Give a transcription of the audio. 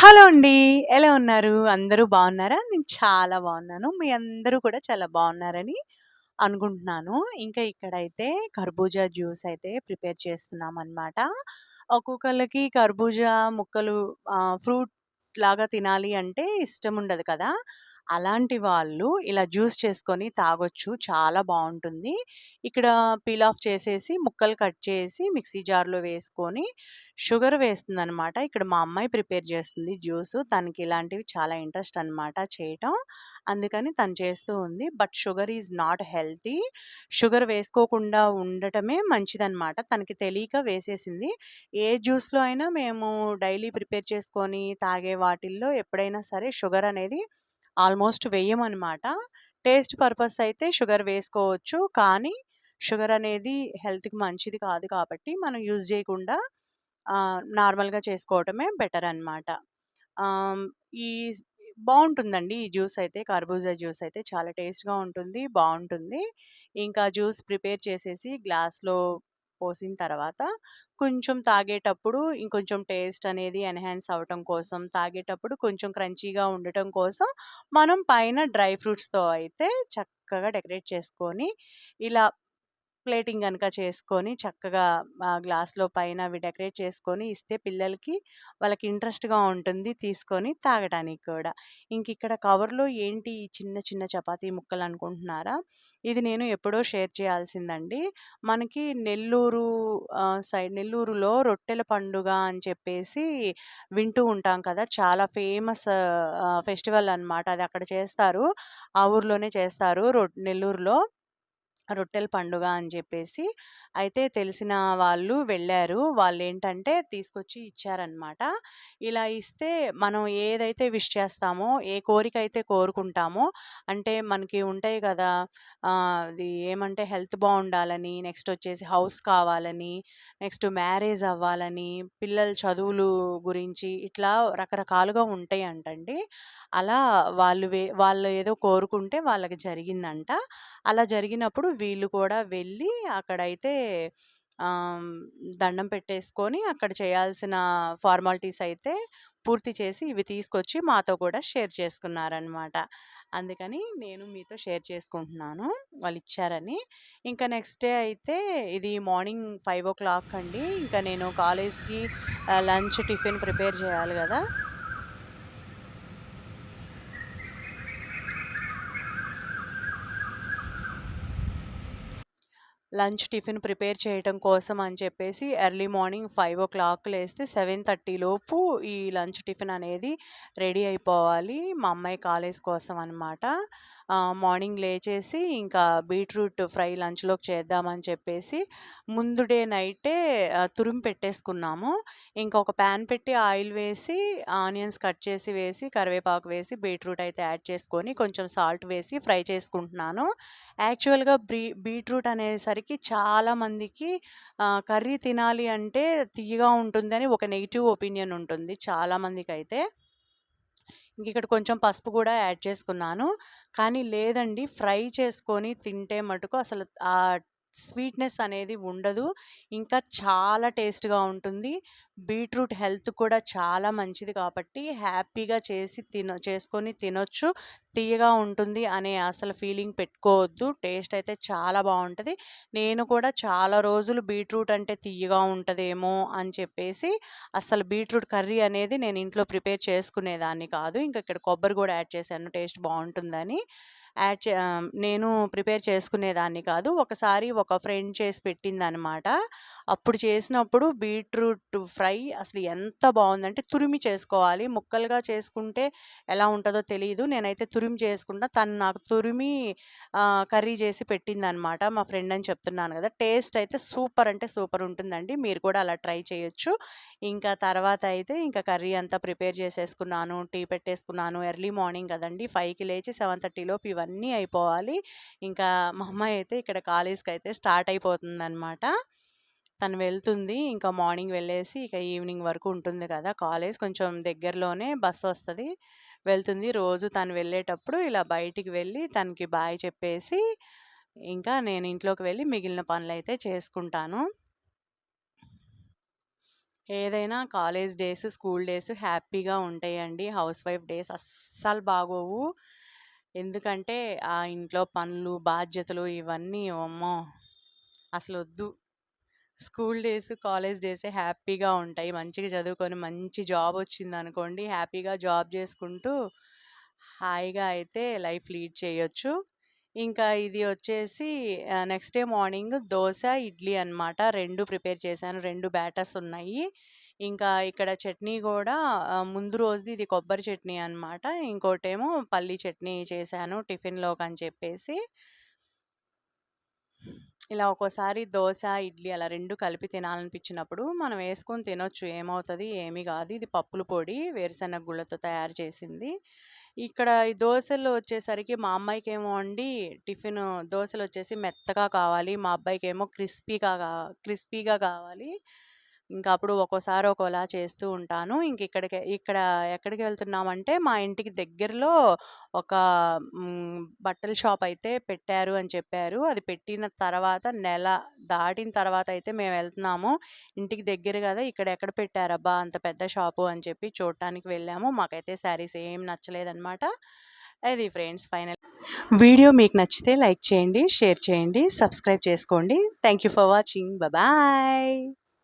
Hello అండి. ఎలా ఉన్నారు? అందరూ బాగున్నారా? నేను చాలా బాగున్నాను. మీ అందరూ కూడా చాలా బాగున్నారని అనుకుంటున్నాను. ఇంకా ఇక్కడైతే కర్బూజా జ్యూస్ అయితే ప్రిపేర్ చేస్తున్నామనమాట. ఒక్కొక్కళ్ళకి కర్బూజా ముక్కలు ఫ్రూట్ లాగా తినాలి అంటే ఇష్టం ఉండదు కదా! అలాంటి వాళ్ళు ఇలా జ్యూస్ చేసుకొని తాగొచ్చు. చాలా బాగుంటుంది ఇక్కడ పీల్ ఆఫ్ చేసేసి, ముక్కలు కట్ చేసి మిక్సీ జార్‌లో వేసుకొని, షుగర్ వేస్తుంది అనమాట ఇక్కడ మా అమ్మాయి ప్రిపేర్ చేస్తుంది జ్యూస్ తనకి ఇలాంటివి చాలా ఇంట్రెస్ట్ అనమాట చేయటం. అందుకని తను చేస్తూ ఉంది. But sugar is not healthy. Sugar వేసుకోకుండా ఉండటమే మంచిదనమాట. తనకి తెలియక వేసేసింది. ఏ జ్యూస్‌లో అయినా మేము డైలీ ప్రిపేర్ చేసుకొని తాగే వాటిల్లో ఎప్పుడైనా సరే షుగర్ అనేది ఆల్మోస్ట్ వెయ్యమనమాట. టేస్ట్ పర్పస్ అయితే షుగర్ వేసుకోవచ్చు. కానీ షుగర్ అనేది హెల్త్‌కి మంచిది కాదు కాబట్టి మనం యూజ్ చేయకుండా నార్మల్‌గా చేసుకోవటమే బెటర్ అనమాట. ఈ బాగుంటుందండి ఈ జ్యూస్ అయితే కర్బూజా జ్యూస్ అయితే చాలా టేస్ట్‌గా ఉంటుంది. బాగుంటుంది ఇంకా జ్యూస్ ప్రిపేర్ చేసేసి గ్లాస్‌లో పోసిన తర్వాత కొంచెం తాగేటప్పుడు ఇంకొంచెం టేస్ట్ అనేది ఎన్హాన్స్ అవ్వటం కోసం, తాగేటప్పుడు కొంచెం క్రంచీగా ఉండటం కోసం మనం పైన డ్రై ఫ్రూట్స్‌తో అయితే చక్కగా డెకరేట్ చేసుకొని, ఇలా ప్లేటింగ్ కనుక చేసుకొని చక్కగా ఆ గ్లాస్‌లో పైన అవి డెకరేట్ చేసుకొని ఇస్తే పిల్లలకి వాళ్ళకి ఇంట్రెస్ట్‌గా ఉంటుంది తీసుకొని తాగటానికి కూడా. ఇంక ఇక్కడ కవర్‌లో ఏంటి ఈ చిన్న చిన్న చపాతీ ముక్కలు అనుకుంటున్నారా? ఇది నేను ఎప్పుడో షేర్ చేయాల్సిందండి. మనకి నెల్లూరు సైడ్ నెల్లూరులో రొట్టెల పండుగ అని చెప్పేసి వింటూ ఉంటాం కదా! చాలా ఫేమస్ ఫెస్టివల్ అనమాట. అది అక్కడ చేస్తారు. ఆ ఊర్లోనే చేస్తారు. రొ నెల్లూరులో. రొట్టెల పండుగ అని చెప్పేసి. అయితే తెలిసిన వాళ్ళు వెళ్ళారు వాళ్ళు ఏంటంటే తీసుకొచ్చి ఇచ్చారనమాట. ఇలా ఇస్తే మనం ఏదైతే విష్ చేస్తామో, ఏ కోరిక అయితే కోరుకుంటామో అంటే మనకి ఉంటాయి కదా అది ఏమంటే హెల్త్ బాగుండాలని నెక్స్ట్ వచ్చేసి హౌస్ కావాలని, నెక్స్ట్ మ్యారేజ్ అవ్వాలని, పిల్లల చదువులు గురించి ఇట్లా రకరకాలుగా ఉంటాయి అంటండి అలా వాళ్ళు వే వాళ్ళు ఏదో కోరుకుంటే వాళ్ళకి జరిగిందంట. అలా జరిగినప్పుడు వీళ్ళు కూడా వెళ్ళి అక్కడైతే దండం పెట్టేసుకొని అక్కడ చేయాల్సిన ఫార్మాలిటీస్ అయితే పూర్తి చేసి ఇవి తీసుకొచ్చి మాతో కూడా షేర్ చేసుకున్నారనమాట. అందుకని నేను మీతో షేర్ చేసుకుంటున్నాను. వాళ్ళు ఇచ్చారని ఇంకా నెక్స్ట్ డే అయితే ఇది మార్నింగ్ 5:00 అండి. ఇంకా నేను కాలేజ్‌కి లంచ్, టిఫిన్ ప్రిపేర్ చేయాలి కదా లంచ్, టిఫిన్ ప్రిపేర్ చేయటం కోసం అని చెప్పేసి ఎర్లీ మార్నింగ్ 5:00 లేస్తే 7:30 లోపు ఈ లంచ్, టిఫిన్ అనేది రెడీ అయిపోవాలి. మా అమ్మాయి కాలేజ్ కోసం అనమాట. మార్నింగ్ లేచేసి ఇంకా బీట్రూట్ ఫ్రై లంచ్‌లోకి చేద్దామని చెప్పేసి ముందు డే నైటే తురిమి పెట్టేసుకున్నాము. ఇంకా ఒక పాన్ పెట్టి ఆయిల్ వేసి, ఆనియన్స్ కట్ చేసి వేసి, కరివేపాకు వేసి, బీట్రూట్ అయితే యాడ్ చేసుకొని కొంచెం సాల్ట్ వేసి ఫ్రై చేసుకుంటున్నాను. యాక్చువల్‌గా బ్రీ బీట్రూట్ అనేసరికి వచ్చేసరికి చాలామందికి కర్రీ తినాలి అంటే తియ్యగా ఉంటుందని ఒక నెగిటివ్ ఒపీనియన్ ఉంటుంది చాలామందికి అయితే ఇంకిక్కడ కొంచెం పసుపు కూడా యాడ్ చేసుకున్నాను. కానీ లేదండి ఫ్రై చేసుకొని తింటే మటుకు అసలు ఆ స్వీట్‌నెస్ అనేది ఉండదు. ఇంకా చాలా టేస్ట్‌గా ఉంటుంది. బీట్రూట్ హెల్త్ కూడా చాలా మంచిది కాబట్టి హ్యాపీగా చేసి తిన చేసుకొని తినొచ్చు. తియ్యగా ఉంటుంది అనే అసలు ఫీలింగ్ పెట్టుకోవద్దు. టేస్ట్ అయితే చాలా బాగుంటుంది నేను కూడా చాలా రోజులు బీట్రూట్ అంటే తియ్యగా ఉంటుందేమో అని చెప్పేసి అసలు బీట్రూట్ కర్రీ అనేది నేను ఇంట్లో ప్రిపేర్ చేసుకునేదాన్ని కాదు. ఇంకా ఇక్కడ కొబ్బరి కూడా యాడ్ చేశాను టేస్ట్ బాగుంటుందని యాడ్ చే నేను ప్రిపేర్ చేసుకునేదాన్ని కాదు. ఒకసారి ఒక ఫ్రెండ్ చేసి పెట్టిందనమాట. అప్పుడు చేసినప్పుడు బీట్రూట్ ఫ్రై అసలు ఎంత బాగుందంటే తురిమి చేసుకోవాలి. ముక్కలుగా చేసుకుంటే ఎలా ఉంటుందో తెలియదు నేనైతే తురిమి చేసుకుంటా తను నాకు తురిమి కర్రీ చేసి పెట్టిందనమాట. మా ఫ్రెండ్ అని చెప్తున్నాను కదా టేస్ట్ అయితే సూపర్ అంటే సూపర్ ఉంటుందండి. మీరు కూడా అలా ట్రై చేయొచ్చు. ఇంకా తర్వాత అయితే ఇంకా కర్రీ అంతా ప్రిపేర్ చేసేసుకున్నాను. టీ పెట్టేసుకున్నాను. ఎర్లీ మార్నింగ్ కదండీ! ఫైవ్కి లేచి 7:30 లోపు ఇవన్నీ అయిపోవాలి. ఇంకా మా అమ్మాయి అయితే ఇక్కడ కాలేజ్‌కైతే స్టార్ట్ అయిపోతుందనమాట. తను వెళ్తుంది. ఇంకా మార్నింగ్ వెళ్ళేసి ఇక ఈవినింగ్ వరకు ఉంటుంది కదా! కాలేజ్ కొంచెం దగ్గరలోనే బస్సు వస్తుంది వెళ్తుంది. రోజు తను వెళ్ళేటప్పుడు ఇలా బయటికి వెళ్ళి తనకి బాయ్ చెప్పేసి ఇంకా నేను ఇంట్లోకి వెళ్ళి మిగిలిన పనులైతే చేసుకుంటాను. ఏదైనా కాలేజ్ డేస్, స్కూల్ డేస్ హ్యాపీగా ఉంటాయండి. హౌస్ వైఫ్ డేస్ అస్సలు బాగోవు. ఎందుకంటే, ఆ ఇంట్లో పనులు, బాధ్యతలు ఇవన్నీ అమ్మో! వద్దు స్కూల్ డేస్, కాలేజ్ డేసే హ్యాపీగా ఉంటాయి. మంచిగా చదువుకొని మంచి జాబ్ వచ్చిందనుకోండి, హ్యాపీగా జాబ్ చేసుకుంటూ, హాయిగా అయితే లైఫ్ లీడ్ చేయొచ్చు. ఇంకా ఇది వచ్చేసి ఆహ్, next day morning dosa, idli అనమాట. 2 ప్రిపేర్ చేశాను. 2 బ్యాటర్స్ ఉన్నాయి. ఇంకా ఇక్కడ చట్నీ గూడా ఆహ్, ముందు రోజుది ఇది కొబ్బరి చట్నీ అనమాట. ఇంకోటేమో పల్లీ చట్నీ చేశాను టిఫిన్‌లోకని చెప్పేసి. ఇలా ఒక్కోసారి దోశ ఇడ్లీ అలా రెండు కలిపి తినాలనిపించినప్పుడు మనం వేసుకొని తినొచ్చు. ఏమవుతుంది ఏమి కాదు ఇది పప్పుల పొడి వేరుశెనగ గుళ్ళతో తయారు చేసింది. ఇక్కడ ఈ దోశలు వచ్చేసరికి మా అమ్మాయికి ఏమో అండి దోశలు వచ్చేసి మెత్తగా కావాలి. మా అబ్బాయికి ఏమో క్రిస్పీగా క్రిస్పీగా కావాలి. ఇంకా అప్పుడు ఒక్కోసారి ఒక్కోలా చేస్తూ ఉంటాను. ఇంక ఇక్కడికి ఇక్కడ ఎక్కడికి వెళ్తున్నామంటే, మా ఇంటికి దగ్గరలో ఒక బట్టల షాప్ అయితే పెట్టారు అని చెప్పారు. అది పెట్టిన తర్వాత నెల దాటిన తర్వాత అయితే మేము వెళ్తున్నాము. ఇంటికి దగ్గర కదా ఇక్కడ ఎక్కడ పెట్టారబ్బా! అంత పెద్ద షాపు అని చెప్పి చూడటానికి వెళ్ళాము. మాకైతే శారీస్ ఏం నచ్చలేదన్నమాట అది ఫ్రెండ్స్ ఫైనల్. వీడియో మీకు నచ్చితే లైక్ చేయండి, షేర్ చేయండి, సబ్స్క్రైబ్ చేసుకోండి. Thank you for watching. Bye.